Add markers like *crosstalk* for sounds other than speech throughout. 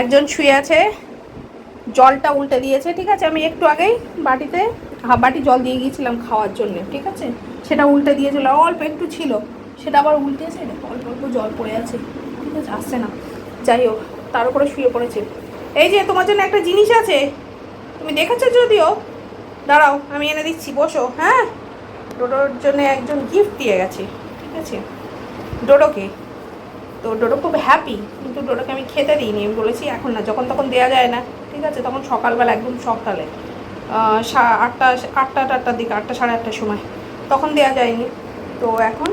একজন শুয়ে আছে, জলটা উল্টে দিয়েছে, ঠিক আছে? আমি একটু আগেই বাটিতে বাটি জল দিয়ে গিয়েছিলাম খাওয়ার জন্য, ঠিক আছে? সেটা উল্টে দিয়েছিল, অল্প একটু ছিল, সেটা আবার উল্টেছে অল্প অল্প জল পড়ে আছে, ঠিক আছে? আসছে না। যাই হোক, তার উপরে শুয়ে পড়েছে। এই যে, তোমার জন্য একটা জিনিস আছে। তুমি দেখেছ যদিও? দাঁড়াও, আমি এনে দিচ্ছি, বসো হ্যাঁ? ডোডোর জন্য একজন গিফট দিয়ে গেছে, ঠিক আছে? ডোডোকে। তো ডোডো খুব হ্যাপি কিন্তু ডোডোকে আমি খেতে দিইনি, আমি বলেছি এখন না, যখন তখন দেওয়া যায় না, ঠিক আছে? তখন সকালবেলা একদম সকালে আটটা আটটা আটটার দিকে, আটটা, সাড়ে আটটার সময়, তখন দেওয়া যায়নি। তো এখন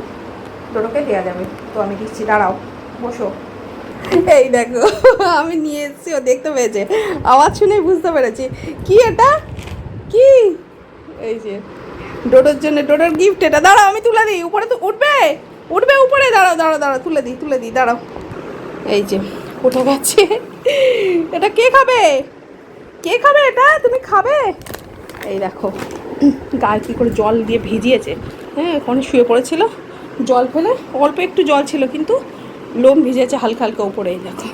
ডোডোকে দেওয়া যাবে। তো আমি দিচ্ছি, দাঁড়াও, বসো। এই দেখো, আমি নিয়ে এসেছি, ও দেখতে পেয়েছে। আওয়াজ শুনে বুঝতে পেরেছি। কি এটা? কি? এই যে, ডোডোর জন্য, ডোডোর গিফট এটা। দাঁড়াও, আমি তুলে দিই, উপরে তো উঠবে। উঠবে উপরে, দাঁড়াও দাঁড়াও দাঁড়াও, তুলে দিই তুলে দিই, দাঁড়াও। এই যে, উঠে গেছে। এটা কে খাবে? কে খাবে এটা? তুমি খাবে? এই দেখো, গায়ে কী করে জল দিয়ে ভিজিয়েছে। হ্যাঁ ওখানে শুয়ে পড়েছিল। জল ফেলে, অল্প একটু জল ছিল, কিন্তু লোম ভিজেছে হালকা হালকা উপরে, এই দেখো।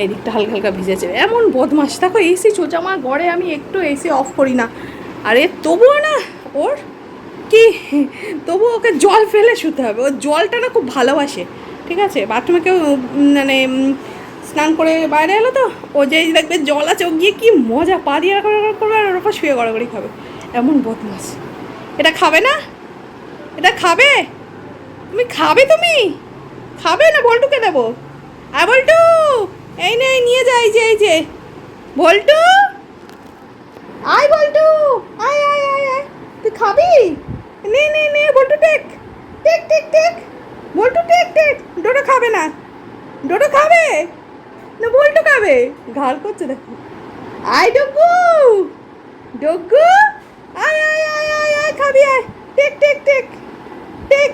এই দিকটা হালকা হালকা ভিজেছে। এমন বদমাস দেখো, এসি চলছে আমার ঘরে আমি একটু এসি অফ করি না। আরে, তবুও না, ওর কি? তবু ওকে জল ফেলে শুতে হবে। ও জলটা না খুব ভালোবাসে, ঠিক আছে? বাথরুমে কেউ মানে স্নান করে বাইরে এলো তো? ও যেই দেখবে জল আছে, ও গিয়ে কী মজা, পা দিয়ে করবে আর ওর ওপর শুয়ে গড়াগড়ি খাবে। এমন বদমাস। এটা খাবে না? এটা খাবে? তুমি খাবে তুমি? খাবে না? বল্টুকে দেবো। আর বল্টু! এই নে, এই নিয়ে যাই যে, এই যে। বল্টু! আয় বল্টু! আয় আয় আয় আয়। তুই খাবি? নে নে নে, Boltu, take. Take take take. Boltu, take take. Dodo খাবে না। ডোডো খাবে? না, বল্টু খাবে? ঘাল করছে, দেখো। আয় ডগ্গু ডগ্গু আয় আয় আয় আয় আয়, খাবি, আয়। Take take take. টেক।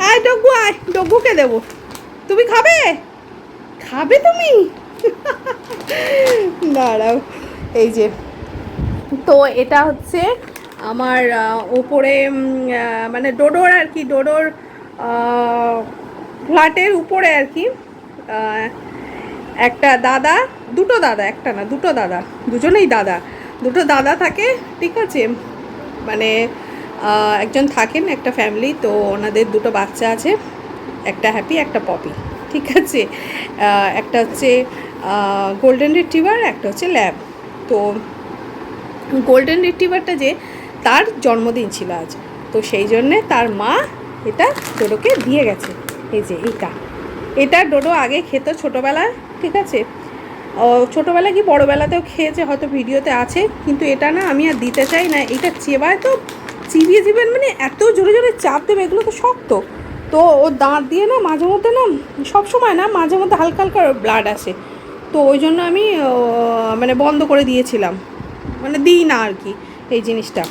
আয় ডগ্গু আয়। ডগ্গুকে দেবো। তুমি খাবে? খাবে তুমি? *laughs* দাঁড়াও। এই যে। তো এটা হচ্ছে আমার ওপরে মানে ডোডোর আর কি, ডোডোর ফ্ল্যাটের উপরে আর কি একটা দাদা, দুটো দাদা, একটা না, দুটো দাদা, দুজনেই দাদা, দুটো দাদা থাকে, ঠিক আছে মানে একজন থাকেন, একটা ফ্যামিলি তো ওনাদের দুটো বাচ্চা আছে, একটা হ্যাপি একটা পপি ঠিক আছে একটা হচ্ছে গোল্ডেন রিট্রিভার একটা হচ্ছে ল্যাব তো গোল্ডেন রিট্রিভারটা যে তার জন্মদিন ছিল আজ। তো সেই জন্যে তার মা এটা ডোডোকে দিয়ে গেছে। এই যে এইটা। এটা ডোডো আগে খেত ছোটোবেলায়, ঠিক আছে? ও ছোটোবেলায় কি বড়োবেলাতেও খেয়েছে, হয়তো ভিডিওতে আছে, কিন্তু এটা না আমি আর দিতে চাই না। এটা চেবায় তো চিবিয়ে চিবেন মানে এত জোরে জোরে চাপ দেবে, এগুলো তো শক্ত। তো ও দাঁত দিয়ে না মাঝে মধ্যে না, সব সময় না মাঝে মধ্যে হালকা হালকা ব্লাড আসে। তো ওই জন্য আমি মানে বন্ধ করে দিয়েছিলাম। মানে দিই না আর কি এই জিনিসটা।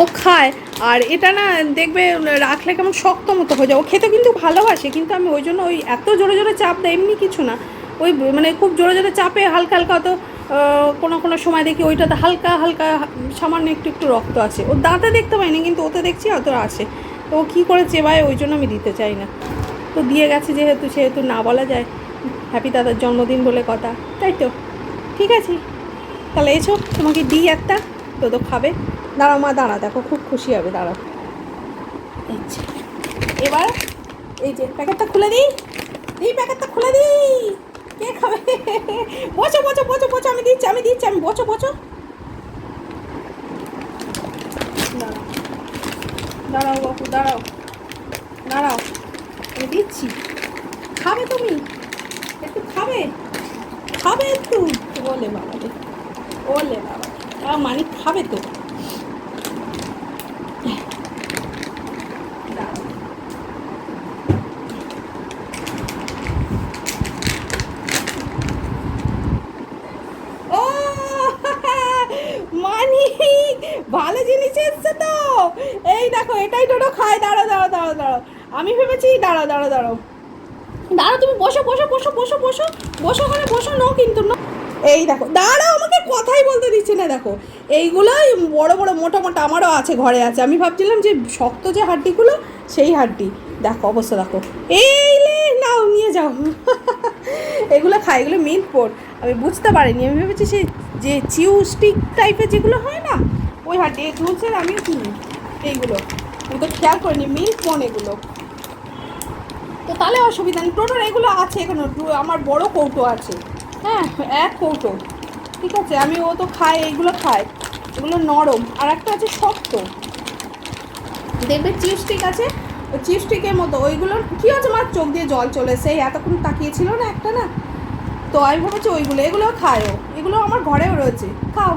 ও খায়। আর এটা না দেখবে রাখলে কেমন শক্ত মতো হয়ে যায়। ও খেতে কিন্তু ভালোবাসে কিন্তু আমি ওই জন্য ওই এত জোরে জোরে চাপ দেয় এমনি কিছু না। ওই মানে খুব জোরে জোরে চাপে হালকা হালকা আহ, কোনো কোনো সময় দেখি ওইটাতে হালকা হালকা সামান্য একটু একটু রক্ত আছে। ও দাঁতে দেখতে পাইনি কিন্তু ওতে দেখছি হয়তো আছে। তো ও কী করে চেবায় ওই জন্য আমি দিতে চাই না। তো দিয়ে গেছে যেহেতু সেহেতু না বলা যায়। হ্যাপি দাদার জন্মদিন বলে কথা। তাই তো? ঠিক আছে। তাহলে এসো তোমাকে দিই একটা তো তো খাবে। দাঁড়াও মা দাঁড়া দেখো খুব খুশি হবে দাঁড়াও। এবার এই যে প্যাকেটটা খুলে দিই। এই প্যাকেটটা খুলে দিই। কে খাবে? বসো বসো বসো বসো আমি দিচ্ছি আমি দিচ্ছি আমি বসো বসো। দাঁড়াও বাপু দাঁড়াও দাঁড়াও আমি দিচ্ছি। খাবে তুমি? একটু খাবে? খাবে একটু? বলে বাবা রে ওলে বাবা আ, মানিক খাবে তো? ভালো জিনিস এসছে তো। এই দেখো, এটাই টোটো খায় দাঁড়াও দাঁড়াও দাঁড়াও দাঁড়াও। আমি ভেবেছি, দাঁড়াও দাঁড়াও দাঁড়াও। দাঁড়াও, তুমি বসো বসো বসো বসো বসো। বসো ওখানে, বসো নো কিন্তু নো এই দেখো, দাঁড়াও, আমাকে কথাই বলতে দিচ্ছে না, দেখো। এইগুলোই বড় বড় মোটা মোটা আমারও আছে, ঘরে আছে। আমি ভাবছিলাম যে শক্ত যে হাড্ডিগুলো, সেই হাড্ডি। দেখো, অবস্থা দেখো। এই লে, নাও, নিয়ে যাও। *laughs* এগুলো খাই এগুলো মিল্ক পোর। আমি বুঝতে পারিনি, আমি ভেবেছি সে যে চিউ স্টিক টাইপের যেগুলো হয় না, ওই হাটে দুধের আমিও কিনি এইগুলো। আমি তো খেয়াল করিনি মিল্ক পোন এগুলো। তো তাহলে অসুবিধা নেই, টোটোর এগুলো আছে এখানে, আমার বড় কৌটো আছে। হ্যাঁ এক কৌটো। ঠিক আছে, আমি ও তো খায়, এইগুলো খায়। এগুলো নরম, আর একটা আছে শক্ত। দেখবে চিপস্টিক আছে? চিপস্টিকের মতো, ওইগুলো কি আছে আমার চোখ দিয়ে জল চলে সেই এতক্ষণ তাকিয়েছিল না একটা না? তো আমি ভাবছি ওইগুলো, এগুলো খায়ও এগুলো আমার ঘরেও রয়েছে। খাও।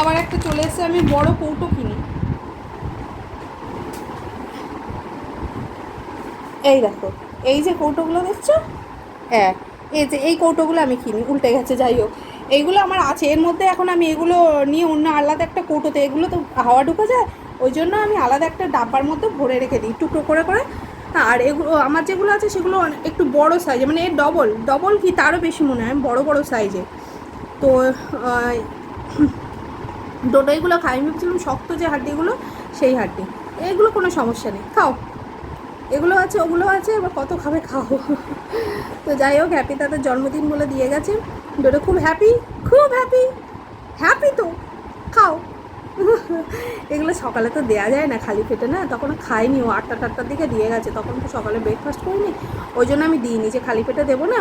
আবার একটা চলে এসে আমি বড় কৌটো কিনি। এই দেখো, এই যে কৌটোগুলো দেখছ? হ্যাঁ এই যে এই কৌটোগুলো আমি কিনি উল্টে গেছে যাই হোক। এইগুলো আমার আছে। এর মধ্যে এখন আমি এগুলো নিয়ে অন্য আলাদা একটা কৌটোতে এগুলো তো হাওয়া ঢুকে যায় ওই জন্য আমি আলাদা একটা ডাব্বার মধ্যে ভরে রেখে দিই টুকরো করে করে। আর এগুলো আমার যেগুলো আছে সেগুলো একটু বড় সাইজে মানে এর ডবল ডবল কি তারও বেশি মনে হয় বড় বড় সাইজে তো আহ, খাই আমি ভাবছিলাম শক্ত যে হাড্ডিগুলো সেই হাড্ডি। এগুলো কোনো সমস্যা নেই খাও। এগুলো আছে, ওগুলো আছে, এবার কত খাবে খাও তো যাই হোক হ্যাপি তাদের জন্মদিন বলে দিয়ে গেছে। ডোডো খুব হ্যাপি খুব হ্যাপি হ্যাপি তো, খাও। এগুলো সকালে তো দেয়া যায় না, খালি পেটে না তখন খাইনি ও, আটটা টাটটার দিকে দিয়ে গেছে, তখন তো সকালে ব্রেকফাস্ট করিনি। ওই জন্য আমি দিইনি যে খালি পেটে দেবো না।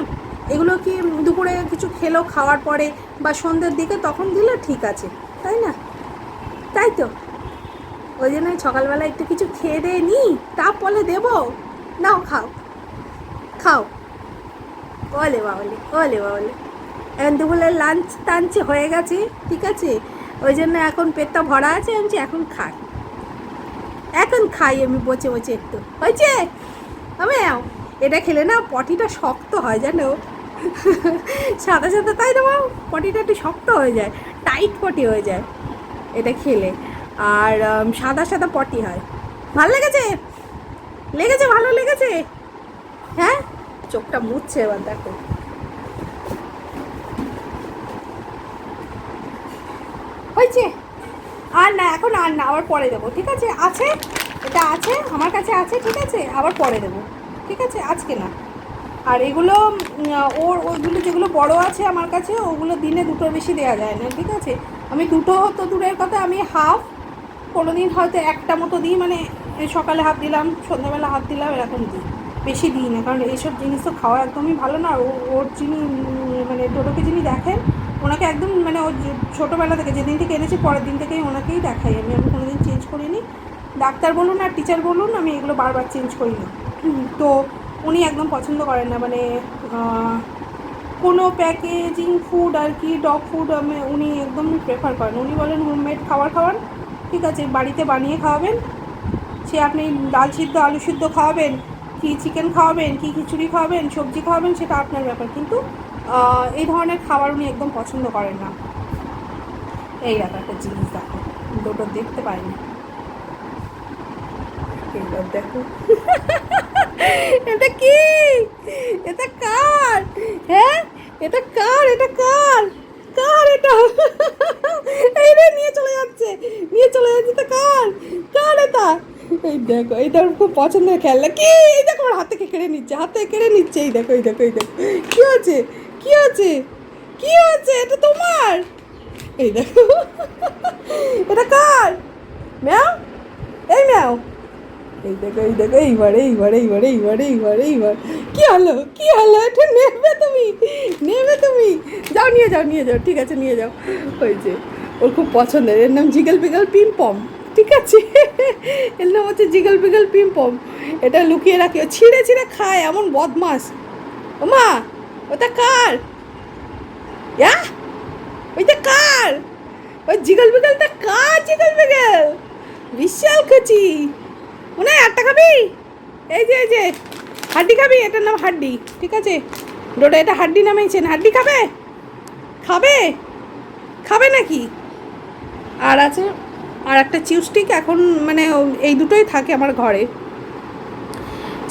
এগুলো কি দুপুরে কিছু খেলো খাওয়ার পরে বা সন্ধ্যের দিকে তখন দিলে ঠিক আছে, তাই না? তাই তো। ওই জন্য সকালবেলা একটু কিছু খেয়ে দিয়ে নিই তারপরে দেবো। নাও খাও। খাও। ওলে বাবলে ওলে বাবলে। এখন দুপুরের লাঞ্চ টাঞ্চ হয়ে গেছে ঠিক আছে? ওই জন্য এখন পেটটা ভরা আছে আমি এখন খাই। এখন খাই আমি বসে বসে একটু। হয়েছে? আমি এটা খেলে না পটিটা শক্ত হয় জানো? *laughs* সাদা সাদা তাই বাবু, পটিটা একটু শক্ত হয়ে যায় টাইট পটি হয়ে যায় এটা খেলে। আর সাদা সাদা পটি হয়। ভালো লেগেছে? লেগেছে, ভালো লেগেছে? হ্যাঁ? চোখটা মুছছে এবার, দেখো। হয়েছে? আর না, এখন আর না, আবার পরে দেবো, ঠিক আছে? আছে? এটা আছে, আমার কাছে আছে, ঠিক আছে? আবার পরে দেবো, ঠিক আছে? আজকে না। আর এগুলো ওর, ওইগুলো যেগুলো বড় আছে আমার কাছে, ওগুলো দিনে দুটোর বেশি দেওয়া যায় না, ঠিক আছে? আমি দুটো তো দূরের কথা, আমি হাফ কোনো দিন হয়তো একটা মতো দিই মানে সকালে হাত দিলাম, সন্ধ্যাবেলা হাত দিলাম, এরকম দিই। বেশি দিই না, কারণ এইসব জিনিস তো খাওয়া একদমই ভালো না। ওর যিনি মানে টোটোকে যিনি দেখেন, ওনাকে একদম মানে ওর ছোটোবেলা থেকে, যেদিন থেকে এনেছি, পরের দিন থেকেই ওনাকেই দেখাই। আমি আমি কোনো দিন চেঞ্জ করিনি। ডাক্তার বলুন আর টিচার বলুন, আমি এগুলো বারবার চেঞ্জ করি না। তো উনি একদম পছন্দ করেন না মানে কোনো প্যাকেজিং ফুড আর কি ডগ ফুড উনি একদম প্রেফার করেন উনি বলেন হোমমেড খাবার খাওয়ান ঠিক আছে, বাড়িতে বানিয়ে খাওয়াবেন। সে আপনি ডাল সিদ্ধ, আলু সিদ্ধ খাওয়াবেন, কি চিকেন খাওয়াবেন, কি খিচুড়ি খাওয়াবেন, সবজি খাওয়াবেন, সেটা আপনার ব্যাপার। কিন্তু এই ধরনের খাবার উনি একদম পছন্দ করেন না। এই ব্যাপারটা জিনিস দেখো, দুটো দেখতে পাইনি। দেখো। এটা কি? এটা কার? হ্যাঁ? এটা কার? এটা কার? কার এটা? যাচ্ছে নিয়ে চলে যাচ্ছে তো কার? কার এটা? এই দেখো, এই তোর খুব পছন্দের খেলনা। কি? এই দেখো, আমার হাত কেড়ে নিচ্ছে? হাতে কেড়ে নিচ্ছে। এই দেখো এই দেখো এই দেখো। কি আছে কী আছে কী আছে এটা তোমার? এই দেখো। এটা কার? ম্যাও? এই ম্যাও। এই দেখো এই দেখো, এইবার এইবার এইবার এইবার এইবার এইবার। কী হলো? কী হলো? এটা নেবে তুমি? নেবে তুমি? যাও, নিয়ে যাও নিয়ে যাও। ঠিক আছে, নিয়ে যাও। ওই যে। ওর খুব পছন্দের এর নাম জিগল বিগল পিম্পম ঠিক আছে? এর নাম হচ্ছে জিগল বিগল পিম্পম এটা লুকিয়ে রাখি ছিঁড়ে ছিঁড়ে খায়, এমন বদমাস। ওমা ওটা কার? ইয়া? ওইটা কার? ওই জিগল বিগলটা কার জিগল বিগল? বিশাল কচি। মনে হয় আটটা খাবি? এই যে এই যে। হাড্ডি খাবি? এটার নাম হাড্ডি। ঠিক আছে? ডোডা, এটা হাড্ডি নামেছেন হাড্ডি খাবে? খাবে? খাবে নাকি? আর আছে, আর একটা চিউস্টিক এখন মানে এই দুটোই থাকে আমার ঘরে।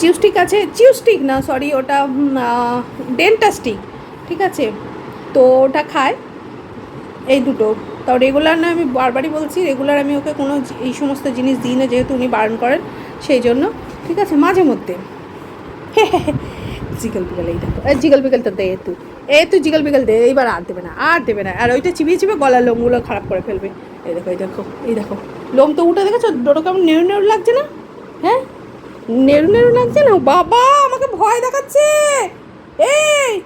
চিউস্টিক আছে, চিউস্টিক না সরি ওটা ডেন্টাস্টিক, ঠিক আছে? তো ওটা খায়, এই দুটো। তাও রেগুলার না, আমি বারবারই বলছি রেগুলার আমি ওকে কোনো এই সমস্ত জিনিস দিই না, যেহেতু উনি বারণ করেন, সেই জন্য, ঠিক আছে? মাঝে মধ্যে। জিগল বিগল এই দেখো জিগল বিগলটা দে তুই এ তুই জিগল বিগল দে, এইবার আর দেবে না, আর দেবে না। আর ওইটা চিবিয়ে চিবিয়ে গলার লোমগুলো খারাপ করে ফেলবে। এই দেখো এই দেখো এই দেখো। লোম তো উঠে দেখেছ? ডোটো কেমন নেড়ু নেড়ু লাগছে না? হ্যাঁ? নেড়ু নেড়ু লাগছে না? বাবা, আমাকে ভয় দেখাচ্ছে! এই!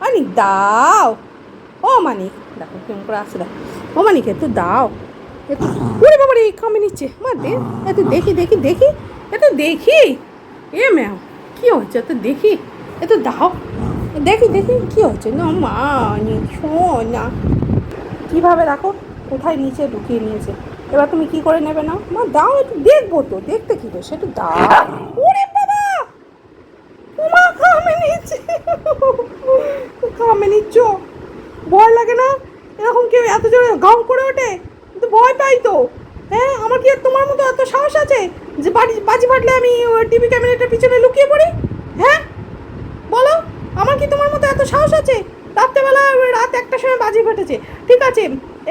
মানিক, দাও! ও মানিক, দেখো, কেমন করে আসছে, দেখো। ও মানিক একটু দাও। একটু ওরে বাবা রে কামে নিচ্ছে। মা, দে একটু দেখি দেখি দেখি। একটু দেখি। এ ম্যাম কী হচ্ছে? একটু দেখি। একটু দাও। দেখি দেখি, কী হচ্ছে? না মা নিচ্ছো না। কীভাবে রাখো? কোথায় নিচে ঢুকিয়ে নিয়েছে। এবার তুমি কি করে নেবে না? মা, দাও একটু, দেখব তো, দেখতে কি তো, সেটা দাও। ওরে বাবা! মা কামে নিচ্ছে কামে নিচ্ছ? ভয় লাগে না? এরকম কেউ এত জোরে গাও করে ওঠে? কিন্তু ভয় পাই তো। হ্যাঁ আমার কি আর তোমার মতো এত সাহস আছে যে বাড়ি বাজি ফাটলে আমি টিভি ক্যামেরাটার পিছনে লুকিয়ে পড়ি? হ্যাঁ? বলো, আমার কি তোমার মতো এত সাহস আছে? রাত্রেবেলা রাত একটার সময় বাজি ফেটেছে ঠিক আছে,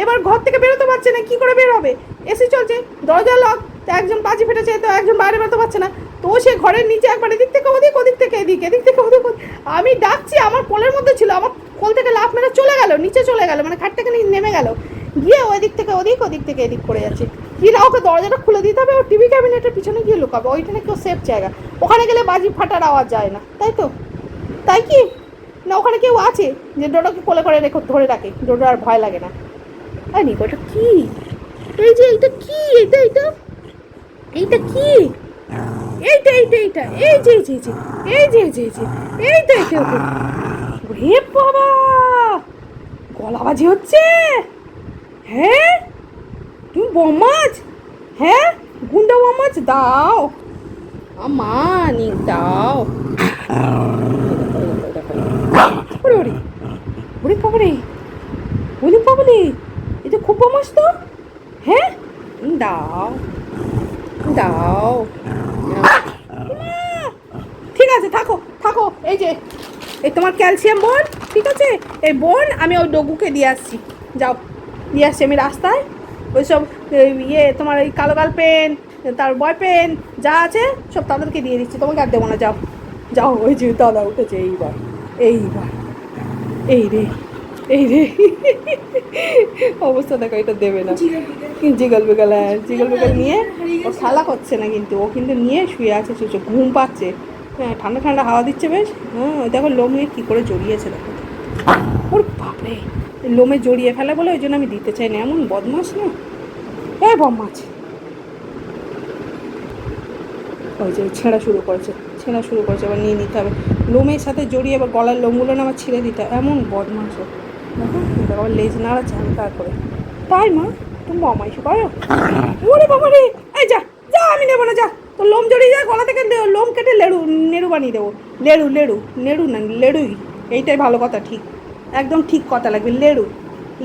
এবার ঘর থেকে বেরোতে পারছে না, কি করে বের হবে? এসি চলছে, দরজা লক তো একজন বাজি ফেটেছে, তো একজন বাইরে বেরোতে পারছে না। তো সে ঘরের নিচে একবার এদিক থেকে ওদিক ওদিক থেকে এদিক এদিক থেকে ওদিক। আমি ডাকছি, আমার কোলের মধ্যে ছিল, আমার কোল থেকে লাফ মেরে চলে গেল, নিচে চলে গেল মানে খাট থেকে নেমে গেল। গিয়ে ওই দিক থেকে ওদিক ওদিক থেকে এদিক করে যাচ্ছে। কি না ওকে দরজাটা খুলে দিতে হবে, ও টিভি ক্যাবিনেটের পিছনে গিয়ে লুকাবে, ওইটা নাকি ও সেফ জায়গা। ওখানে গেলে বাজি ফাটার আওয়াজ যায় না, তাই তো? তাই কি? না, ওখানে কেউ আছে যে ডোডোকে কোলে করে রেখে, ধরে রাখে। ডোডো আর ভয় লাগে না। তাই নি ওটা কি? এই যে, এইটা কি? এইটা এইটা? এইটা কি? এইটা এইটা এইটা, এই যে এই যে এই যে এই যে এই যে এই যে, এইটা এইটা রে বাবা! গলা বাজি হচ্ছে? হ্যাঁ? তুমি বমাজ হ্যাঁ? গুন্ডা বমাজ দাও। আমানি দাও। ওরে ওরে বাবারে ওরে বাবারে এটা খুব বমাজ তো? হ্যাঁ? দাও। দাও। ঠিক আছে থাকো থাকো এই যে। এই তোমার ক্যালসিয়াম বোন ঠিক আছে? এই বোন আমি ওই ডগুকে দিয়ে আসছি। যাও দিয়ে আসছি আমি রাস্তায়। ওইসব এই, ইয়ে তোমার এই কালো কাল পেন তার বয় পেন যা আছে সব তাদেরকে দিয়ে দিচ্ছি। তোমাকে আর দেবো না যাও। যাও ওই যে দাদা উঠেছে এইবার এইবার। এই রে এই রে। অবস্থা দেখো এটা দেবে না। জিগল বিগল জিগল বিগল নিয়ে ও খেলা করছে না কিন্তু ও কিন্তু নিয়ে শুয়ে আছে শুয়ে ঘুম পাচ্ছে। হ্যাঁ ঠান্ডা ঠান্ডা হাওয়া দিচ্ছে বেশ। হ্যাঁ ওই দেখো লোম নিয়ে কী করে জড়িয়েছে দেখো। ওর বাপরে লোমে জড়িয়ে ফেলে বলে ওই জন্য আমি দিতে চাই না এমন বদমাস না। এ বদমাছ ওই যে ছেঁড়া শুরু করেছে। ছেঁড়া শুরু করেছে, এবার নিয়ে নিতে হবে। লোমের সাথে জড়িয়ে এবার গলার লোমগুলো না আমার ছিঁড়ে দিতে হবে এমন বদমাস। দেখো আবার লেজ নাড়াচ্ছে হালকা করে তাই মা, তুমি বমাইশো করো ওরে বাবা রে! এই যা যা, আমি নেব না, যা। তো লোম জড়িয়ে যায়, গলা থেকে লোম কেটে লেড়ু, নেড়ু বানিয়ে দেবো। লেড়ু লেড়ু নেড়ু না, লেড়ুই। এইটাই ভালো কথা, ঠিক। একদম ঠিক কথা লাগবে, লেড়ু।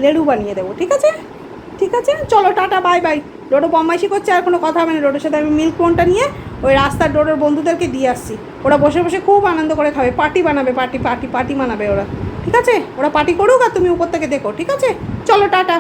লেড়ু বানিয়ে দেবো, ঠিক আছে? ঠিক আছে? চলো, টাটা, বাই বাই। ডোডো বম্বাইশি করছে, আর কোনো কথা হবে না। ডোডোর সাথে আমি মিল্ক কোনটা নিয়ে ওই রাস্তার ডোডোর বন্ধুদেরকে দিয়ে আসছি। ওরা বসে বসে খুব আনন্দ করে খাবে পার্টি বানাবে পার্টি পার্টি পার্টি বানাবে ওরা। ঠিক আছে? ওরা পার্টি করুক আর তুমি উপর থেকে দেখো, ঠিক আছে? চলো, টাটা।